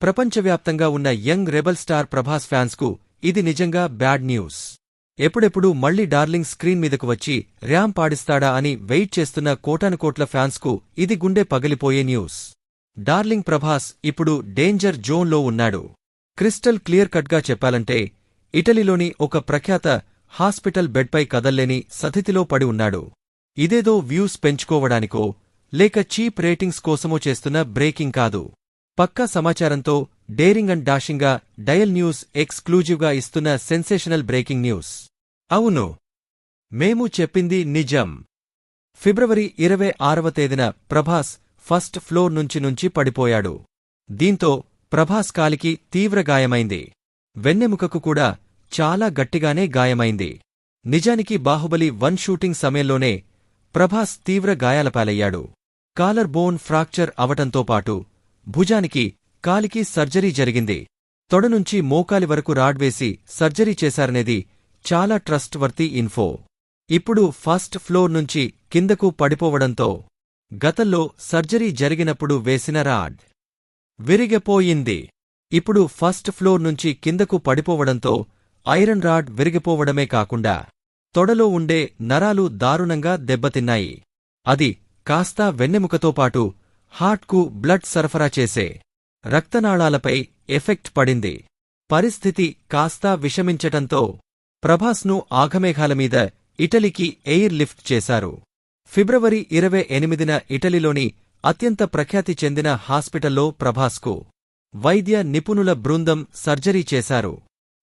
ప్రపంచవ్యాప్తంగా ఉన్న young rebel star Prabhas ఫ్యాన్స్కు ఇది నిజంగా బ్యాడ్ న్యూస్. ఎప్పుడెప్పుడు మళ్ళీ డార్లింగ్ స్క్రీన్ మీదకు వచ్చి ర్యామ్ పాడిస్తాడా అని వెయిట్ చేస్తున్న కోటానుకోట్ల ఫ్యాన్స్కు ఇది గుండె పగిలిపోయే న్యూస్. డార్లింగ్ ప్రభాస్ ఇప్పుడు డేంజర్ జోన్లో ఉన్నాడు. క్రిస్టల్ క్లియర్ కట్గా చెప్పాలంటే ఇటలీలోని ఒక ప్రఖ్యాత హాస్పిటల్ బెడ్పై కదల్లేని సతిథిలో పడి ఉన్నాడు. ఇదేదో వ్యూస్ పెంచుకోవడానికో లేక చీప్ రేటింగ్స్ కోసమో చేస్తున్న బ్రేకింగ్ కాదు. పక్కా సమాచారంతో డేరింగ్ అండ్ డాషింగ్గా డయల్ న్యూస్ ఎక్స్క్లూజివ్గా ఇస్తున్న సెన్సేషనల్ బ్రేకింగ్ న్యూస్. అవును మేము చెప్పింది నిజం. ఫిబ్రవరి ఇరవై ఆరవ తేదీన ప్రభాస్ ఫస్ట్ ఫ్లోర్ నుంచి నుంచి పడిపోయాడు. దీంతో ప్రభాస్ కాలికి తీవ్ర గాయమైంది. వెన్నెముకకు కూడా చాలా గట్టిగానే గాయమైంది. నిజానికి బాహుబలి వన్ షూటింగ్ సమయంలోనే ప్రభాస్ తీవ్ర గాయాలపాలయ్యాడు. కాలర్ బోన్ ఫ్రాక్చర్ అవటంతో పాటు భుజానికి కాలికి సర్జరీ జరిగింది. తొడనుంచి మోకాలి వరకు రాడ్ వేసి సర్జరీ చేశారనేది చాలా ట్రస్ట్ వర్తీ ఇన్ఫో. ఇప్పుడు ఫస్ట్ ఫ్లోర్ నుంచి కిందకు పడిపోవడంతో గతంలో సర్జరీ జరిగినప్పుడు వేసిన రాడ్ విరిగిపోయింది. ఇప్పుడు ఫస్ట్ ఫ్లోర్ నుంచి కిందకు పడిపోవడంతో ఐరన్ రాడ్ విరిగిపోవడమే కాకుండా తొడలో ఉండే నరాలు దారుణంగా దెబ్బతిన్నాయి. అది కాస్తా వెన్నెముకతో పాటు హార్ట్కు బ్లడ్ సరఫరా చేసే రక్తనాళాలపై ఎఫెక్ట్ పడింది. పరిస్థితి కాస్తా విషమించటంతో ప్రభాస్ను ఆఘమేఘాలమీద ఇటలీకి ఎయిర్ లిఫ్ట్ చేశారు. ఫిబ్రవరి ఇరవై ఎనిమిదిన ఇటలీలోని అత్యంత ప్రఖ్యాతి చెందిన హాస్పిటల్లో ప్రభాస్కు వైద్య నిపుణుల బృందం సర్జరీ చేశారు.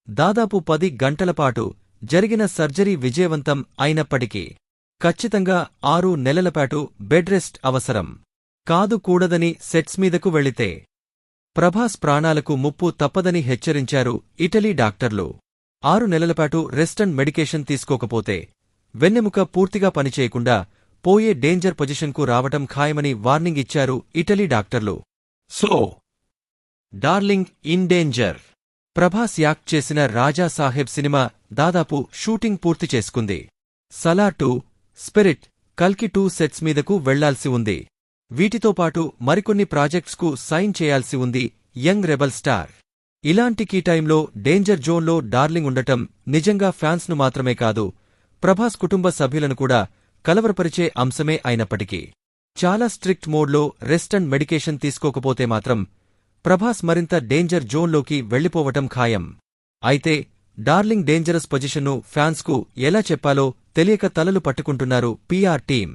దాదాపు పది గంటలపాటు జరిగిన సర్జరీ విజయవంతం అయినప్పటికీ ఖచ్చితంగా ఆరు నెలలపాటు బెడ్ రెస్ట్ అవసరం. కాదు కూడదని సెట్స్ మీదకు వెళితే. ప్రభాస్ ప్రాణాలకు ముప్పు తప్పదని హెచ్చరించారు ఇటలీ డాక్టర్లు. ఆరు నెలలపాటు రెస్ట్ అండ్ మెడికేషన్ తీసుకోకపోతే వెన్నెముక పూర్తిగా పనిచేయకుండా పోయే డేంజర్ పొజిషన్కు రావటం ఖాయమని వార్నింగ్ ఇచ్చారు ఇటలీ డాక్టర్లు. So darling in danger. Prabhas act చేసిన రాజా సాహెబ్ సినిమా దాదాపు షూటింగ్ పూర్తి చేసుకుంది. సలా టూ స్పిరిట్ కల్కి టూ సెట్స్ మీదకు వెళ్ళాల్సి ఉంది. వీటితో పాటు మరికొన్ని ప్రాజెక్ట్స్కు సైన్ చేయాల్సి ఉంది యంగ్ రెబల్ స్టార్. ఇలాంటి కీ టైంలో డేంజర్ జోన్లో డార్లింగ్ ఉండటం నిజంగా ఫ్యాన్స్ను మాత్రమే కాదు ప్రభాస్ కుటుంబ సభ్యులను కూడా కలవరపరిచే అంశమే అయినప్పటికీ. చాలా స్ట్రిక్ట్ మోడ్లో రెస్ట్ అండ్ మెడికేషన్ తీసుకోకపోతే మాత్రం ప్రభాస్ మరింత డేంజర్ జోన్లోకి వెళ్ళిపోవటం ఖాయం. అయితే డార్లింగ్ డేంజరస్ పొజిషన్ను ఫ్యాన్స్కు ఎలా చెప్పాలో తెలియక తలలు పట్టుకుంటున్నారు పీఆర్ టీం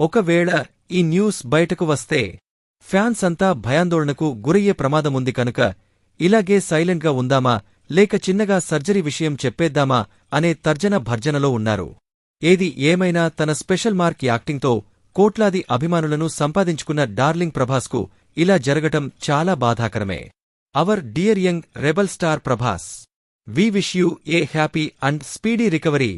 ఒకవేళ ఈ న్యూస్ బయటకు వస్తే ఫ్యాన్స్ అంతా భయాందోళనకు గురయ్యే ప్రమాదముంది కనుక ఇలాగే సైలెంట్గా ఉందామా లేక చిన్నగా సర్జరీ విషయం చెప్పేద్దామా అనే తర్జన భర్జనలో ఉన్నారు. ఏది ఏమైనా తన స్పెషల్ మార్క్ యాక్టింగ్తో కోట్లాది అభిమానులను సంపాదించుకున్న డార్లింగ్ ప్రభాస్కు ఇలా జరగటం చాలా బాధాకరమే. Our dear young rebel star Prabhas we wish you a happy and speedy recovery.